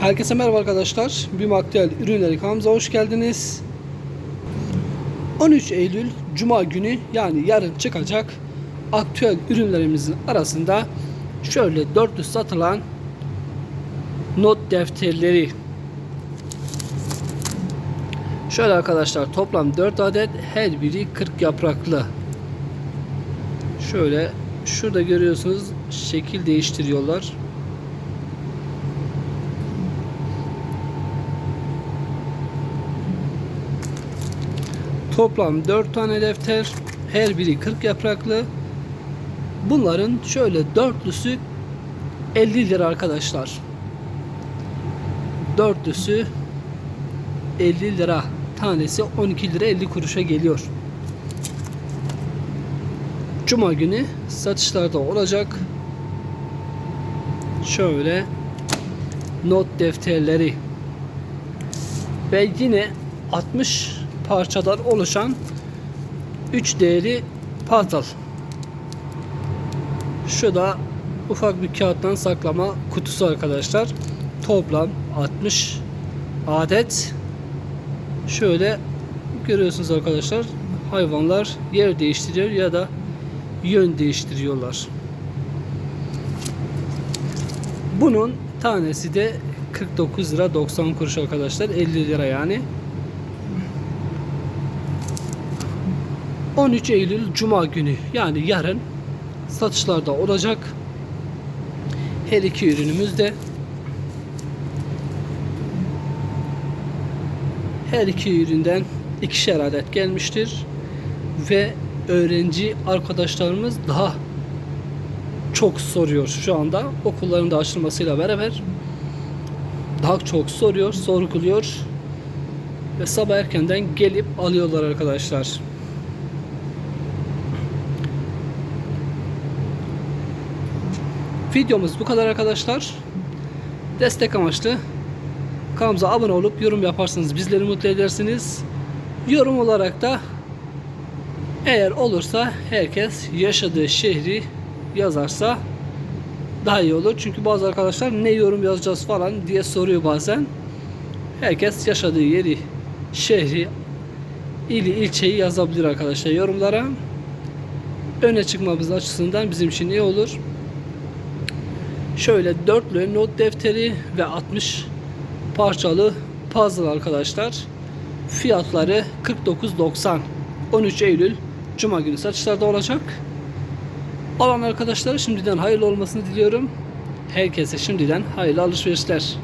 Herkese merhaba arkadaşlar. BİM Aktüel Ürünleri kanalımıza hoş geldiniz. 13 Eylül Cuma günü yani yarın çıkacak aktüel ürünlerimizin arasında şöyle dörtlü satılan not defterleri. Şöyle arkadaşlar toplam 4 adet her biri 40 yapraklı. Şöyle şurada görüyorsunuz şekil değiştiriyorlar. Toplam 4 tane defter. Her biri 40 yapraklı. Bunların şöyle dörtlüsü 50 lira arkadaşlar. Dörtlüsü 50 lira. Tanesi 12 lira 50 kuruşa geliyor. Cuma günü satışlarda olacak. Şöyle not defterleri ve yine 60 parçadan oluşan 3 değeri puzzle. Şu da ufak bir kağıttan saklama kutusu arkadaşlar. Toplam 60 adet. Şöyle görüyorsunuz arkadaşlar. Hayvanlar yer değiştiriyor ya da yön değiştiriyorlar. Bunun tanesi de 49 lira 90 kuruş arkadaşlar. 50 lira yani. 13 Eylül Cuma günü yani yarın satışlarda olacak. Her iki ürünümüz de her iki üründen ikişer adet gelmiştir ve öğrenci arkadaşlarımız daha çok soruyor şu anda okulların da açılmasıyla beraber daha çok soruyor, sorguluyor ve sabah erkenden gelip alıyorlar arkadaşlar. Videomuz bu kadar arkadaşlar. Destek amaçlı kanalımıza abone olup yorum yaparsanız bizleri mutlu edersiniz. Yorum olarak da eğer olursa herkes yaşadığı şehri yazarsa daha iyi olur. Çünkü bazı arkadaşlar ne yorum yazacağız falan diye soruyor bazen. Herkes yaşadığı yeri, şehri, ili, ilçeyi yazabilir arkadaşlar yorumlara. Öne çıkmamız açısından bizim için iyi olur. Şöyle dörtlü not defteri ve 60 parçalı puzzle arkadaşlar. Fiyatları 49.90. 13 Eylül Cuma günü satışlarda olacak. Alan arkadaşlara şimdiden hayırlı olmasını diliyorum. Herkese şimdiden hayırlı alışverişler.